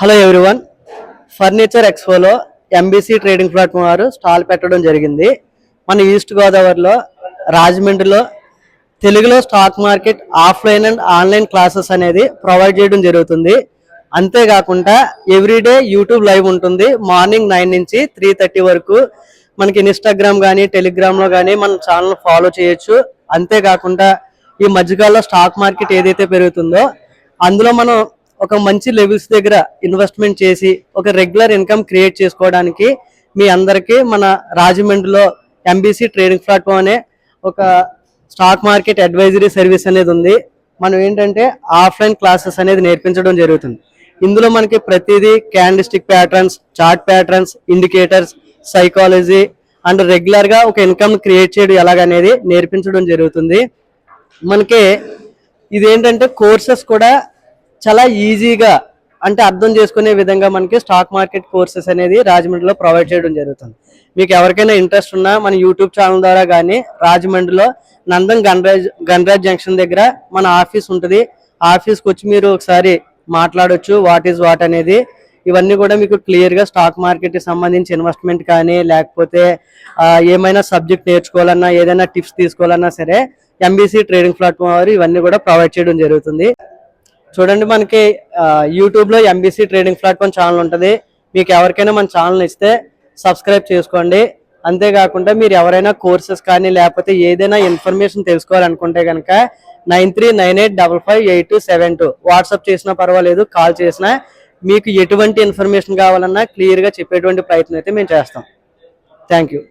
Hello everyone. Furniture ఎక్స్పోలో MBC trading platform వారు stall పెట్టడం జరిగింది. మన ఈస్ట్ గోదావరిలో రాజమండ్రిలో తెలుగులో stock market offline and online classes అనేది ప్రొవైడ్ చేయడం జరుగుతుంది. అంతేకాకుండా ఎవ్రీడే యూట్యూబ్ లైవ్ ఉంటుంది. మార్నింగ్ నైన్ నుంచి త్రీ థర్టీ వరకు మనకి ఇన్స్టాగ్రామ్ కానీ టెలిగ్రామ్లో కానీ మన ఛానల్ ఫాలో చేయొచ్చు. అంతేకాకుండా ఈ మధ్యకాలంలో స్టాక్ మార్కెట్ ఏదైతే పెరుగుతుందో అందులో మనం ఒక మంచి లెవెల్స్ దగ్గర ఇన్వెస్ట్మెంట్ చేసి ఒక రెగ్యులర్ ఇన్కమ్ క్రియేట్ చేసుకోవడానికి మీ అందరికీ మన రాజమండ్రిలో ఎంబీసీ ట్రేడింగ్ ప్లాట్ఫామ్ అనే ఒక స్టాక్ మార్కెట్ అడ్వైజరీ సర్వీస్ అనేది ఉంది. మనం ఏంటంటే ఆఫ్లైన్ క్లాసెస్ అనేది నేర్పించడం జరుగుతుంది. ఇందులో మనకి ప్రతిదీ candlestick patterns chart patterns indicators psychology and రెగ్యులర్గా ఒక ఇన్కమ్ క్రియేట్ చేయడం ఎలాగనేది నేర్పించడం జరుగుతుంది. మనకి ఇదేంటంటే కోర్సెస్ కూడా చాలా ఈజీగా అంటే అర్థం చేసుకునే విధంగా మనకి స్టాక్ మార్కెట్ కోర్సెస్ అనేది రాజమండ్రిలో ప్రొవైడ్ చేయడం జరుగుతుంది. మీకు ఎవరికైనా ఇంట్రెస్ట్ ఉన్నా మన యూట్యూబ్ ఛానల్ ద్వారా కానీ రాజమండ్రిలో నందన్ గణరాజ్ గణరాజ్ జంక్షన్ దగ్గర మన ఆఫీస్ ఉంటుంది. ఆఫీస్కి వచ్చి మీరు ఒకసారి మాట్లాడొచ్చు వాట్ ఈజ్ వాట్ అనేది. ఇవన్నీ కూడా మీకు క్లియర్గా స్టాక్ మార్కెట్కి సంబంధించి ఇన్వెస్ట్మెంట్ కానీ లేకపోతే ఏమైనా సబ్జెక్ట్ నేర్చుకోవాలన్నా ఏదైనా టిప్స్ తీసుకోవాలన్నా సరే ఎంబీసీ ట్రేడింగ్ ప్లాట్ఫామ్ వారు ఇవన్నీ కూడా ప్రొవైడ్ చేయడం జరుగుతుంది. చూడండి మనకి యూట్యూబ్లో ఎంబీసీ ట్రేడింగ్ ప్లాట్ఫామ్ ఛానల్ ఉంటుంది. మీకు ఎవరికైనా మన ఛానల్ ఇస్తే సబ్స్క్రైబ్ చేసుకోండి. అంతేకాకుండా మీరు ఎవరైనా కోర్సెస్ కానీ లేకపోతే ఏదైనా ఇన్ఫర్మేషన్ తెలుసుకోవాలనుకుంటే కనుక nine three nine eight double five eight two seven two WhatsApp చేసినా పర్వాలేదు కాల్ చేసినా మీకు ఎటువంటి ఇన్ఫర్మేషన్ కావాలన్నా క్లియర్గా చెప్పేటువంటి ప్రయత్నం అయితే మేము చేస్తాం. Thank you